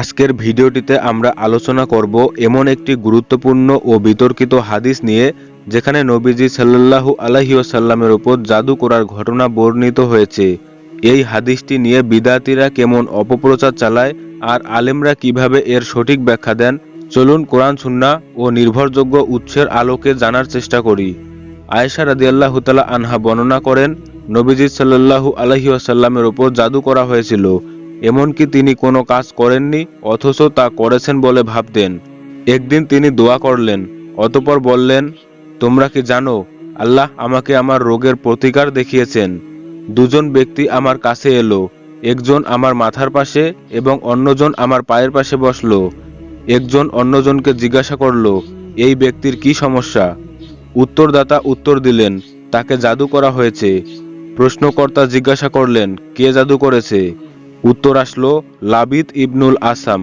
আজকের ভিডিওটিতে আমরা আলোচনা করব এমন একটি গুরুত্বপূর্ণ ও বিতর্কিত হাদিস নিয়ে, যেখানে নবীজি সাল্লাল্লাহু আলাইহি ওয়াসাল্লামের উপর জাদু করার ঘটনা বর্ণিত হয়েছে। এই হাদিসটি নিয়ে বিদাতিরা কেমন অপপ্রচার চালায় আর আলেমরা কীভাবে এর সঠিক ব্যাখ্যা দেন, চলুন কোরআন সুন্না ও নির্ভরযোগ্য উৎসের আলোকে জানার চেষ্টা করি। আয়েশা রাদিয়াল্লাহু তাআলা আনহা বর্ণনা করেন, নবীজি সাল্লাল্লাহু আলাইহি ওয়াসাল্লামের উপর জাদু করা হয়েছিল। এমনকি তিনি কোনো কাজ করেননি, অথচ তা করেছেন বলে ভাবতেন। একদিন তিনি দোয়া করলেন, অতপর বললেন, তোমরা কি জানো, আল্লাহ আমাকে আমার রোগের প্রতিকার দেখিয়েছেন। দুজন ব্যক্তি আমার কাছে এলো, একজন আমার মাথার পাশে এবং অন্যজন আমার পায়ের পাশে বসল। একজন অন্যজনকে জিজ্ঞাসা করল, এই ব্যক্তির কি সমস্যা? উত্তরদাতা উত্তর দিলেন, তাকে জাদু করা হয়েছে। প্রশ্নকর্তা জিজ্ঞাসা করলেন, কে জাদু করেছে? উত্তর আসলো, লাবিদ ইবনুল আসাম।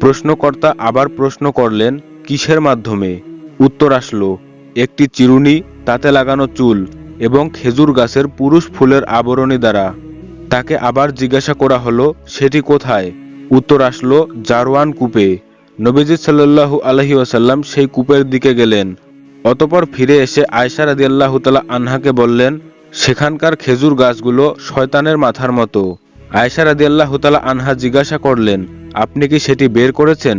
প্রশ্নকর্তা আবার প্রশ্ন করলেন, কিসের মাধ্যমে? উত্তর আসলো, একটি চিরুনি, তাতে লাগানো চুল এবং খেজুর গাছের পুরুষ ফুলের আবরণী দ্বারা। তাকে আবার জিজ্ঞাসা করা হলো, সেটি কোথায়? উত্তর আসলো, জারওয়ান কূপে। নবীজি সাল্লাল্লাহু আলহি ওয়াসাল্লাম সেই কূপের দিকে গেলেন। অতপর ফিরে এসে আয়সা রাদিয়াল্লাহু তাআলা আনহাকে বললেন, সেখানকার খেজুর গাছগুলো শয়তানের মাথার মতো। আয়সা রাদিয়াল্লাহু তাআলা আনহা জিজ্ঞাসা করলেন, আপনি কি সেটি বের করেছেন?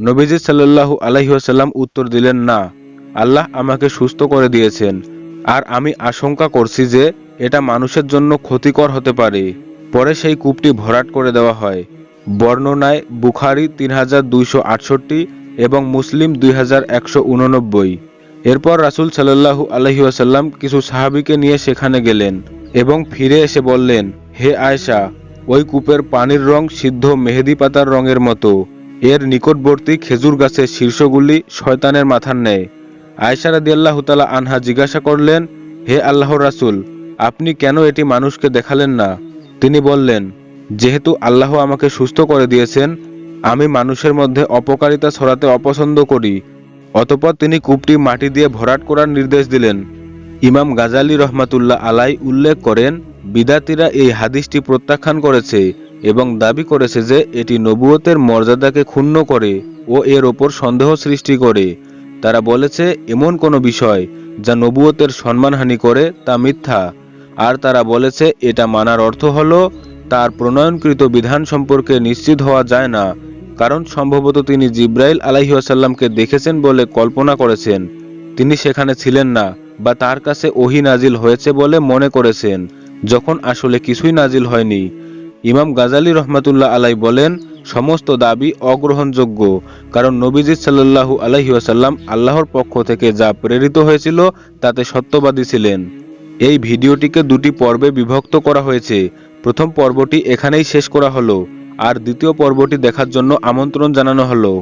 নবীজি সাল্লাল্লাহু আলাইহি ওয়াসাল্লাম উত্তর দিলেন, না, আল্লাহ আমাকে সুস্থ করে দিয়েছেন। আর আমি আশঙ্কা করছি যে এটা মানুষের জন্য ক্ষতিকর হতে পারে। পরে সেই কূপটি ভরাট করে দেওয়া হয়। বর্ণনায় বুখারি তিন হাজার দুইশো আটষট্টি এবং মুসলিম দুই হাজার একশো উননব্বই। এরপর রাসুল সাল্লাল্লাহু আলহি ওয়াসাল্লাম কিছু সাহাবিকে নিয়ে সেখানে গেলেন এবং ফিরে এসে বললেন, হে আয়েশা ওই কূপের পানির রং সিদ্ধ মেহেদি পাতার রঙের মতো। এর নিকটবর্তী খেজুর গাছের শীর্ষগুলি শয়তানের মাথার ন্যায়। আয়েশা রাদিয়াল্লাহু তাআলা আনহা জিজ্ঞাসা করলেন, হে আল্লাহর রাসূল, আপনি কেন এটি মানুষকে দেখালেন না? তিনি বললেন, যেহেতু আল্লাহ আমাকে সুস্থ করে দিয়েছেন, আমি মানুষের মধ্যে অপকারিতা ছড়াতে অপছন্দ করি। অতপর তিনি কূপটি মাটি দিয়ে ভরাট করার নির্দেশ দিলেন। ইমাম গাজালি রহমাতুল্লাহ আলাই উল্লেখ করেন বিদাতিরা এই হাদিসটি প্রত্যাখ্যান করেছে এবং দাবি করেছে যে এটি নবুয়তের মর্যাদাকে ক্ষুণ্ণ করে ও এর ওপর সন্দেহ সৃষ্টি করে। তারা বলেছে, এমন কোনো বিষয় যা নবুয়তের সম্মানহানি করে তা মিথ্যা। আর তারা বলেছে, এটা মানার অর্থ হল, তার প্রণয়নকৃত বিধান সম্পর্কে নিশ্চিত হওয়া যায় না। কারণ সম্ভবত তিনি জিব্রাইল আলাইহাসাল্লামকে দেখেছেন বলে কল্পনা করেছেন। তিনি সেখানে ছিলেন না বা তার কাছে ওহি নাজিল হয়েছে বলে মনে করেছেন। যখন আসলে কিছুই নাজিল হয়নি। ইমাম গাজালি রহমাতুল্লাহ আলাই বলেন, সমস্ত দাবি অগ্রহণযোগ্য, কারণ নবীজি সাল্লাল্লাহু আলাইহি ওয়াসাল্লাম আল্লাহর পক্ষ থেকে যা প্রেরিত হয়েছিল তাতে সত্যবাদী ছিলেন। এই ভিডিওটিকে দুটি পর্বে বিভক্ত করা হয়েছে। প্রথম পর্বটি এখানেই শেষ করা হলো, আর দ্বিতীয় পর্বটি দেখার জন্য আমন্ত্রণ জানানো হলো।